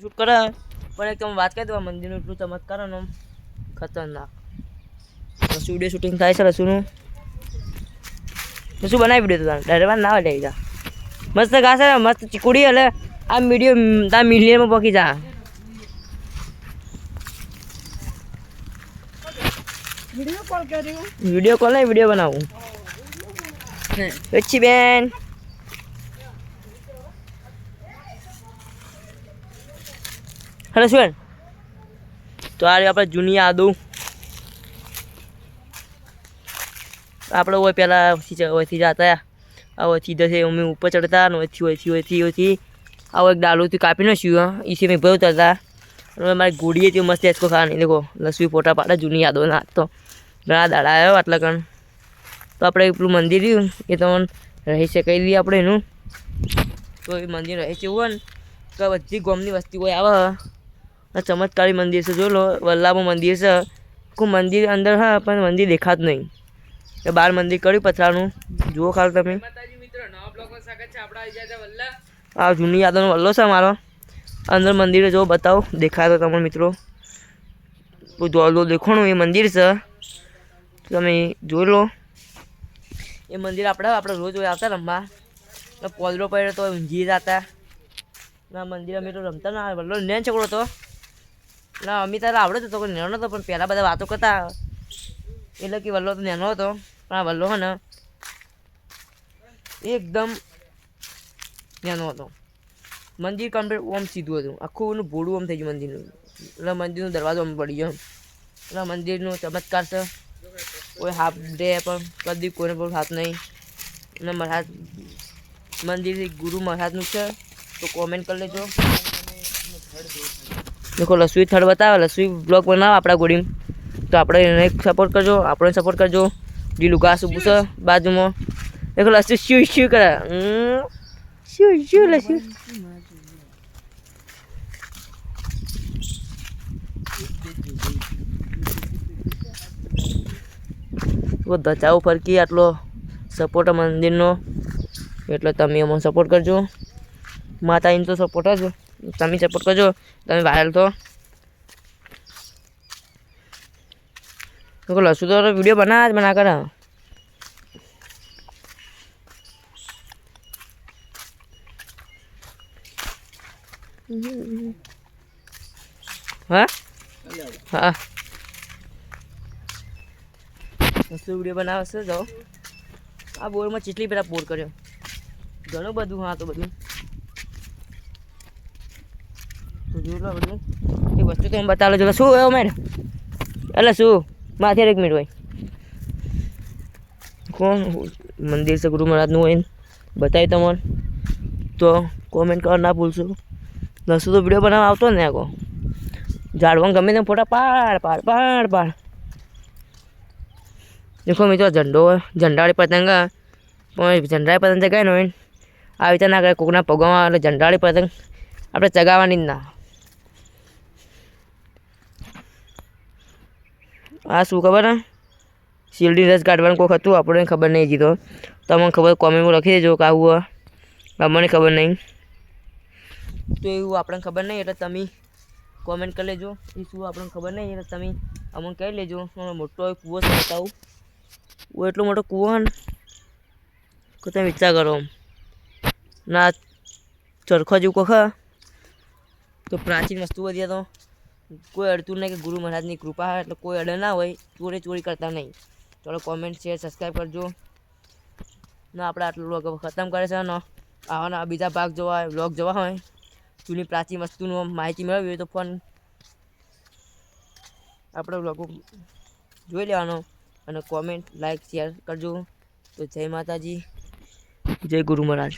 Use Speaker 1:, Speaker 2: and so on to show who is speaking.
Speaker 1: Shoot કરે પણ એક તમે વાત કરી દો મંદિરનું એટલું ચમત્કાર અને ખતરનાક. સ્ટુડિયો શૂટિંગ થાય છે રસુનું રસુ બનાવી વીડિયો તો ડરવા ના હોય જા. મસ્ત ઘાસ મસ્ત ચીકુડી એટલે આ મીડિયો તા મિલિયનમાં પકી જા.
Speaker 2: વીડિયો કોલ કર્યો?
Speaker 1: વીડિયો કોલ નહીં વીડિયો બનાવું. વેચી બેન. હેલો શું તો આ આપણે જૂની યાદો આપણે હોય પહેલાં ઓછી જતા આ ઓયથી જશે અમે ઉપર ચડતા ને ઓછી ઓછી ઓછી ઓયથી. આ એક ડાલુથી કાપી નાખ્યું ઈસી મેં ભર ઉતરતા અને મારી ગોળી હતી મસ્ત એચકો ખાવાની. દેખો લસવી ફોટા પાડે જૂની યાદો ના તો. ઘણા દાડા આવ્યો આટલા કણ. તો આપણે પેલું મંદિર રહ્યું. એ તમને રહી છે કહી દઈએ આપણે એનું. તો એ મંદિર રહે છે એવું હોય ને, તો બધી ગોમની વસ્તી કોઈ આવે ચમત્કારી મંદિર છે. જોઈ લો વલ્લાભ મંદિર છે. કોઈ મંદિર અંદર હા પણ મંદિર દેખાતું નહીં. એ બાર મંદિર કર્યું પથરાનું. જુઓ ખાલ તમે. આ જૂની યાદોનો વલ્લો છે મારો અંદર મંદિરે જો બતાવો. દેખાય તો તમને મિત્રો. જો દેખોણું એ મંદિર છે. તમે જોઈ લો. એ મંદિર આપણે આપણે રોજ આવતા રમવા. પોલરો પડ્યો તો ઊંઘી જતા. ના મંદિર અમે તો રમતા ના વલ્લો નેન છોકરો તો. ના અમી તારે આવડે તો નેનો હતો પણ પહેલાં બધા વાતો કરતા. એટલે કે વલ્લો તો નેનો હતો, પણ આ વલ્લો હે ને એકદમ નેનો હતો. મંદિર કમ્પ્લીટ ઓમ સીધું હતું. આખું એનું ભોળું ઓમ થઈ ગયું મંદિરનું. એટલે મંદિરનો દરવાજો આમ પડી ગયો. એટલે મંદિરનો ચમત્કાર છે. કોઈ હાથ દે પણ કદી કોઈને પણ હાથ નહીં. અને મહારાજ મંદિર ગુરુ મહારાજનું છે, તો કોમેન્ટ કરી લેજો. દેખો લસવી થર્ડ બતાવે લસવી બ્લોગ બનાવે આપણા ગોડી તો આપણે એને સપોર્ટ કરજો આપણે સપોર્ટ કરજો. લીલું ઘાસ ઊભું છે બાજુમાં. દેખો લસવી શું શું કરે? શું શું લસવી બધા ફરકી, આટલો સપોર્ટ મંદિરનો. એટલે તમે અમને સપોર્ટ કરજો. માતાજીનો તો સપોર્ટ જ તમે સપોર્ટ કરજો. તમે વાયરલ તો તો લસુ તો વીડિયો બના જ બના કરે હા? હા. મસ્ત વીડિયો બનાવશે જાઓ. આ બોરમાં ચેટલી પેલા બોર કર્યો. ઘણું બધું, હા, તો બધું. બધું એ વસ્તુ તો હું બતાવો છો. શું હોય મેં એટલે શું? માથે એક મિનિટ હોય. કોણ મંદિર છે, ગુરુ મહારાજનું હોય બતાવી તમારે. તો કોમેન્ટ કરવા ના ભૂલશો. લસું તો વીડિયો બનાવવા આવતો ને આખો ઝાડવા ગમે તેમ ફોટા પાડ પાડ પાડ પાડ. દેખો મિત્રો, ઝંડો ઝંડાળી પતંગ પણ ઝંડાળી પતંગ ચગાય ને હોય આવી રીતે ના કરે કોકના પગમાં એટલે ઝંડાળી પતંગ આપણે ચગાવવાની જ ના. આ શું ખબર ને શિરડી રસ કાઢવાનું કોઈક હતું, આપણને ખબર નહીં જીતો તમને ખબર કોમેન્ટમાં લખી દેજો કે આવું હોય. અમને ખબર નહીં. તો એવું આપણને ખબર નહીં, એટલે તમે કોમેન્ટ કરી લેજો. એ શું આપણને ખબર નહીં, એટલે તમે અમને કહી લેજો. મને મોટો એક કૂવો છે, બતાવું. કૂવો એટલો મોટો કૂવો હે ને, કે તમે વિચાર કરો ના, ચરખો જેવું કોખ તો પ્રાચીન વસ્તુ બધી તો કોઈ અડતું નહીં કે ગુરુ મહારાજની કૃપા એટલે કોઈ અડે ના હોય, ચોરી ચોરી કરતા નહીં. ચાલો કોમેન્ટ શેર સબસ્ક્રાઈબ કરજો. ના આપણે આટલું વ્લોગ ખતમ કરે છે ને, આવાના બીજા ભાગ જોવા હોય વ્લોગ જોવા હોય, જૂની પ્રાચીન વસ્તુનું માહિતી મેળવવી હોય તો ફોન આપણે વ્લોગ જોઈ લેવાનો અને કોમેન્ટ લાઈક શેર કરજો. તો જય માતાજી, જય ગુરુ મહારાજ.